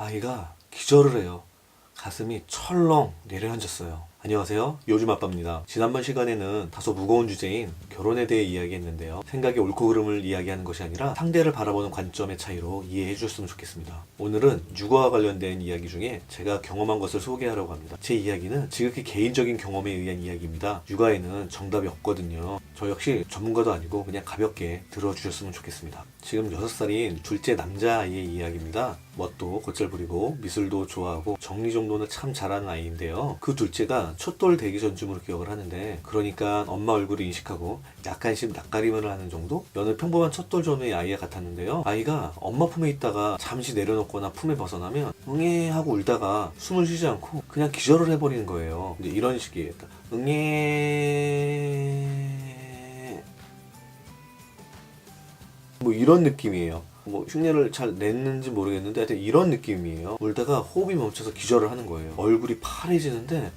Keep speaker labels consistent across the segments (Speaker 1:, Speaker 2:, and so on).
Speaker 1: 아이가 기절을 해요. 가슴이 철렁 내려앉았어요. 안녕하세요. 요즘 아빠입니다. 지난번 시간에는 다소 무거운 주제인 결혼에 대해 이야기했는데요. 생각의 옳고 그름을 이야기하는 것이 아니라 상대를 바라보는 관점의 차이로 이해해 주셨으면 좋겠습니다. 오늘은 육아와 관련된 이야기 중에 제가 경험한 것을 소개하려고 합니다. 제 이야기는 지극히 개인적인 경험에 의한 이야기입니다. 육아에는 정답이 없거든요. 저 역시 전문가도 아니고 그냥 가볍게 들어주셨으면 좋겠습니다. 지금 6살인 둘째 남자아이의 이야기입니다. 멋도 곧잘 부리고 미술도 좋아하고 정리정돈을 참 잘하는 아이인데요. 그 둘째가 첫돌 되기 전쯤으로 기억을 하는데 그러니까 엄마 얼굴을 인식하고 약간씩 낯가림을 하는 정도? 여느 평범한 첫돌 전후의 아이와 같았는데요. 아이가 엄마 품에 있다가 잠시 내려놓거나 품에 벗어나면 응애 하고 울다가 숨을 쉬지 않고 그냥 기절을 해버리는 거예요. 이제 이런 식이에요. 응애 뭐 이런 느낌이에요. 뭐 흉내를 잘 냈는지 모르겠는데 하여튼 이런 느낌이에요. 울다가 호흡이 멈춰서 기절을 하는 거예요. 얼굴이 파래지는데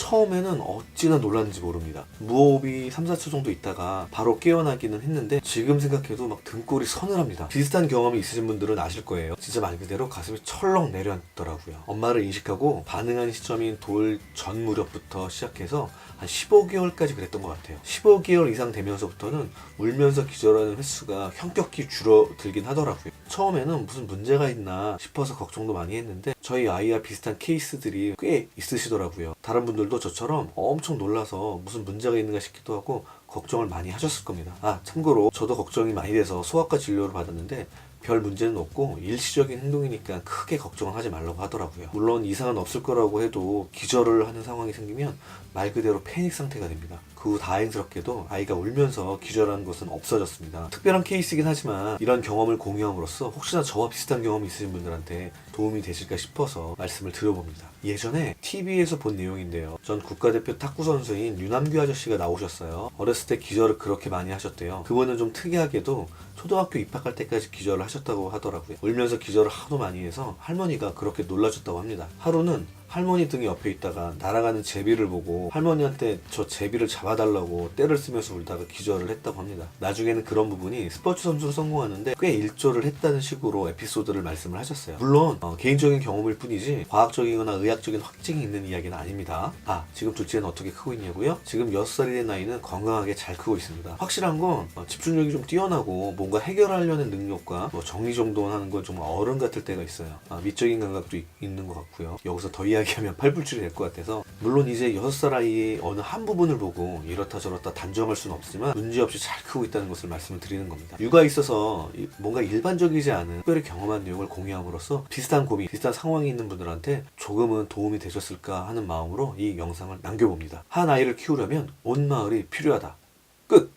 Speaker 1: 처음에는 어찌나 놀랐는지 모릅니다. 무호흡이 3, 4초 정도 있다가 바로 깨어나기는 했는데 지금 생각해도 막 등골이 서늘합니다. 비슷한 경험이 있으신 분들은 아실 거예요. 진짜 말 그대로 가슴이 철렁 내려앉더라고요. 엄마를 인식하고 반응한 시점인 돌 전 무렵부터 시작해서 한 15개월까지 그랬던 것 같아요. 15개월 이상 되면서부터는 울면서 기절하는 횟수가 현격히 줄어들긴 하더라고요. 처음에는 무슨 문제가 있나 싶어서 걱정도 많이 했는데 저희 아이와 비슷한 케이스들이 꽤 있으시더라고요. 다른 분들도 저처럼 엄청 놀라서 무슨 문제가 있는가 싶기도 하고 걱정을 많이 하셨을 겁니다. 아, 참고로 저도 걱정이 많이 돼서 소아과 진료를 받았는데 별 문제는 없고 일시적인 행동이니까 크게 걱정을 하지 말라고 하더라고요. 물론 이상은 없을 거라고 해도 기절을 하는 상황이 생기면 말 그대로 패닉 상태가 됩니다. 그 후 다행스럽게도 아이가 울면서 기절하는 것은 없어졌습니다. 특별한 케이스이긴 하지만 이런 경험을 공유함으로써 혹시나 저와 비슷한 경험이 있으신 분들한테 도움이 되실까 싶어서 말씀을 드려봅니다. 예전에 TV에서 본 내용인데요. 전 국가대표 탁구 선수인 유남규 아저씨가 나오셨어요. 어렸을 때 기절을 그렇게 많이 하셨대요. 그분은 좀 특이하게도 초등학교 입학할 때까지 기절을 하셨다고 하더라고요. 울면서 기절을 하도 많이 해서 할머니가 그렇게 놀라셨다고 합니다. 하루는 할머니 등이 옆에 있다가 날아가는 제비를 보고 할머니한테 저 제비를 잡아달라고 떼를 쓰면서 울다가 기절을 했다고 합니다. 나중에는 그런 부분이 스포츠 선수로 성공하는데 꽤 일조를 했다는 식으로 에피소드를 말씀을 하셨어요. 물론 어, 개인적인 경험일 뿐이지 과학적이거나 의학적인 확증이 있는 이야기는 아닙니다. 아 지금 둘째는 어떻게 크고 있냐고요? 지금 6살이 된 나이는 건강하게 잘 크고 있습니다. 확실한 건 어, 집중력이 좀 뛰어나고 뭔가 해결하려는 능력과 뭐 정리정돈하는 건 정말 어른 같을 때가 있어요. 아, 미적인 감각도 있, 있는 것 같고요. 여기서 더 이야기 하면 팔불출이 될 것 같아서 물론 이제 6살 아이의 어느 한 부분을 보고 이렇다 저렇다 단정할 수는 없지만 문제없이 잘 크고 있다는 것을 말씀을 드리는 겁니다. 육아에 있어서 이- 뭔가 일반적이지 않은 특별히 경험한 내용을 공유함으로써 비슷한 고민, 비슷한 상황이 있는 분들한테 조금은 도움이 되셨을까 하는 마음으로 이 영상을 남겨봅니다. 한 아이를 키우려면 온 마을이 필요하다. 끝!